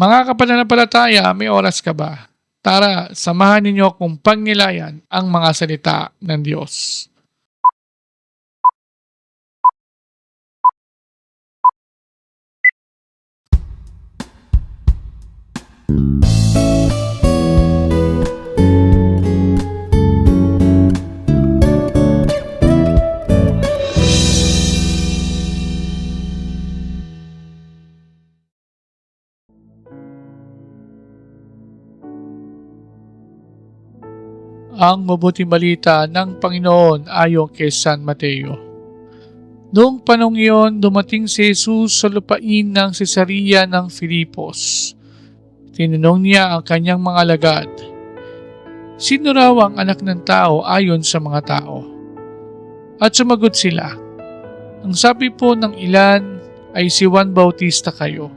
Mga kapananampalataya, may oras ka ba? Tara, samahan ninyo akong pagnilayan ang mga salita ng Diyos. Ang mabuting balita ng Panginoon ayon kay San Mateo. Noong panong iyon, dumating si Jesus sa lupain ng Cesarea ng Filipos. Tinanong niya ang kanyang mga alagad, Sino raw ang anak ng tao ayon sa mga tao? At sumagot sila, Ang sabi po ng ilan ay si Juan Bautista kayo.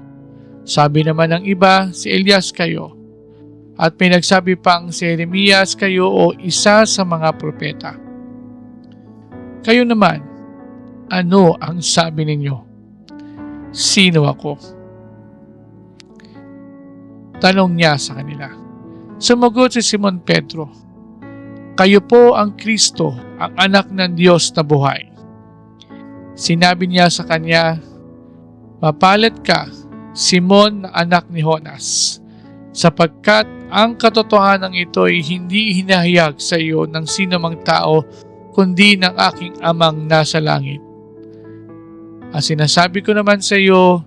Sabi naman ng iba, si Elias kayo at may nagsabi pang si Jeremias kayo o isa sa mga propeta. Kayo naman, ano ang sabi ninyo? Sino ako? Tanong niya sa kanila. Sumagot si Simon Pedro, Kayo po ang Kristo, ang anak ng Diyos na buhay. Sinabi niya sa kanya, Mapalat ka, Simon na anak ni Jonas, sapagkat ang katotohanan ito ay hindi hinahayag sa iyo ng sino mang tao kundi ng aking amang nasa langit. At sinasabi ko naman sa iyo,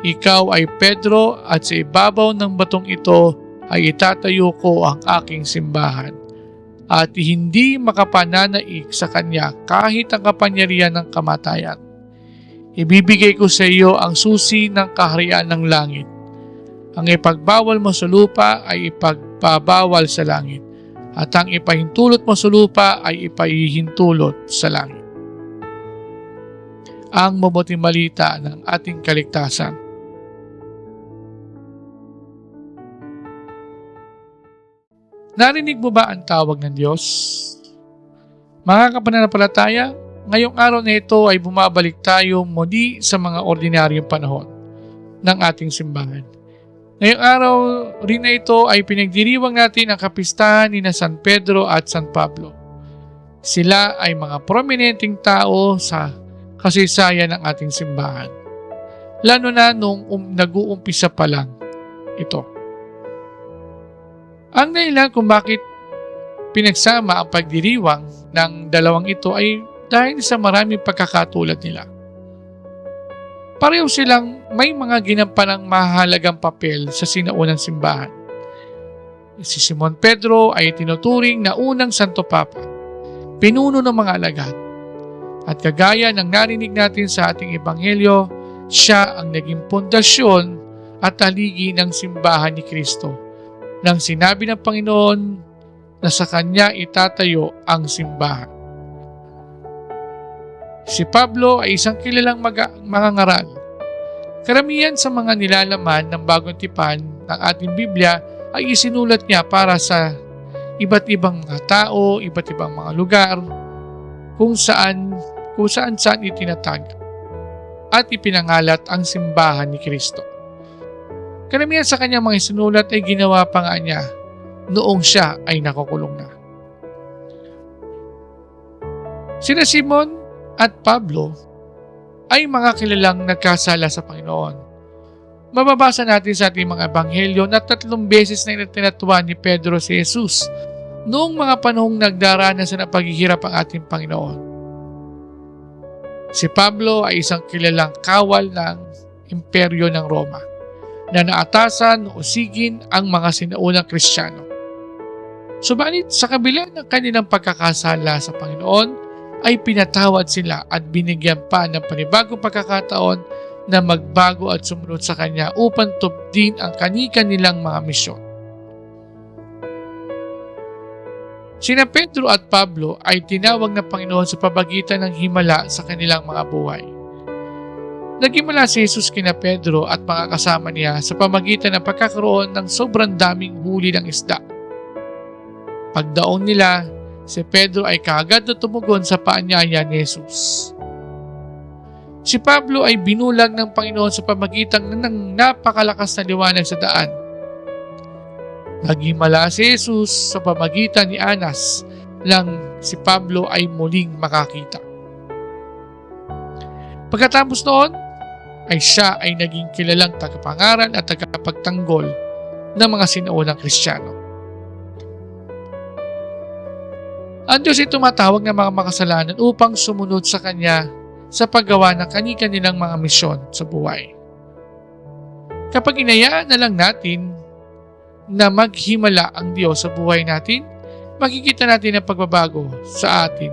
ikaw ay Pedro at sa ibabaw ng batong ito ay itatayo ko ang aking simbahan at hindi makapananaig sa kanya kahit ang kapangyarihan ng kamatayan. Ibibigay ko sa iyo ang susi ng kaharian ng langit. Ang ipagbawal mo sa lupa ay ipagpabawal sa langit, at ang ipahintulot mo sa lupa ay ipahihintulot sa langit. Ang mabuting malita ng ating kaligtasan. Narinig mo ba ang tawag ng Diyos? Mga kapananampalataya, ngayong araw na ito ay bumabalik tayo muli sa mga ordinaryong panahon ng ating simbahan. Ngayong araw rin na ito ay pinagdiriwang natin ang kapistahan ni na San Pedro at San Pablo. Sila ay mga prominenteng tao sa kasaysayan ng ating simbahan. Lalo na nung um, nag-uumpisa pa lang ito. Ang dahilan kung bakit pinagsama ang pagdiriwang ng dalawang ito ay dahil sa maraming pagkakatulad nila pareho silang may mga ginampanang mahalagang papel sa sinaunang simbahan. Si Simon Pedro ay tinuturing na unang Santo Papa, pinuno ng mga alagad. At kagaya ng narinig natin sa ating Ebanghelyo, siya ang naging pundasyon at haligi ng simbahan ni Kristo. Nang sinabi ng Panginoon na sa Kanya itatayo ang simbahan. Si Pablo ay isang kilalang mag- mangangaral. Karamihan sa mga nilalaman ng bagong tipan ng ating Biblia ay isinulat niya para sa iba't ibang mga tao, iba't ibang mga lugar, kung saan kung saan saan itinatag at ipinangalat ang simbahan ni Kristo. Karamihan sa kanyang mga sinulat ay ginawa pa nga niya noong siya ay nakukulong na. Sina Simon at Pablo ay mga kilalang nagkasala sa Panginoon. Mababasa natin sa ating mga ebanghelyo na tatlong beses na itinatuwa ni Pedro si Jesus noong mga panahong nagdaranas na paghihirap ang ating Panginoon. Si Pablo ay isang kilalang kawal ng imperyo ng Roma na naatasan o usigin ang mga sinaunang Kristiyano. Subalit sa kabila ng kanilang pagkakasala sa Panginoon, ay pinatawad sila at binigyan pa ng panibagong pagkakataon na magbago at sumunod sa Kanya upang tubdin ang kanika nilang mga misyon. Sina Pedro at Pablo ay tinawag ng Panginoon sa pabagitan ng himala sa kanilang mga buhay. Naghimala si Jesus kina Pedro at mga kasama niya sa pamagitan ng pagkakaroon ng sobrang daming huli ng isda. Pagdaon nila, si Pedro ay kaagad na tumugon sa paanyaya ni Jesus. Si Pablo ay binulag ng Panginoon sa pamagitan ng napakalakas na liwanag sa daan. Naghimala si Jesus sa pamagitan ni Anas lang si Pablo ay muling makakita. Pagkatapos noon, ay siya ay naging kilalang tagapangaral at tagapagtanggol ng mga sinuunang Kristiyano. Ang Diyos ay tumatawag ng mga makasalanan upang sumunod sa Kanya sa paggawa ng kani-kanilang mga misyon sa buhay. Kapag inayaan na lang natin na maghimala ang Diyos sa buhay natin, makikita natin ang pagbabago sa atin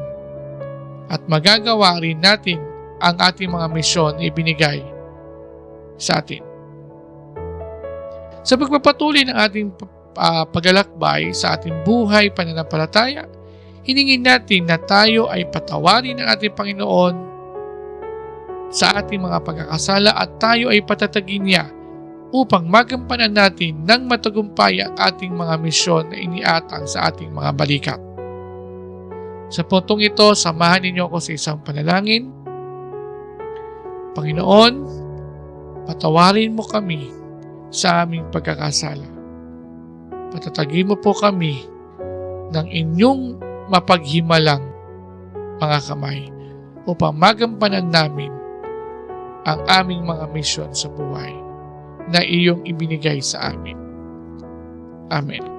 at magagawa rin natin ang ating mga misyon na ibinigay sa atin. Sa pagpapatuloy ng ating uh, paglalakbay sa ating buhay pananampalataya, hiningin natin na tayo ay patawarin ng ating Panginoon sa ating mga pagkakasala at tayo ay patatagin niya upang magampanan natin ng matagumpay ang ating mga misyon na iniatang sa ating mga balikat. Sa puntong ito, samahan ninyo ako sa isang panalangin. Panginoon, patawarin mo kami sa aming pagkakasala. Patatagin mo po kami ng inyong mapaghimalang mga kamay upang magampanan namin ang aming mga misyon sa buhay na iyong ibinigay sa amin. Amen.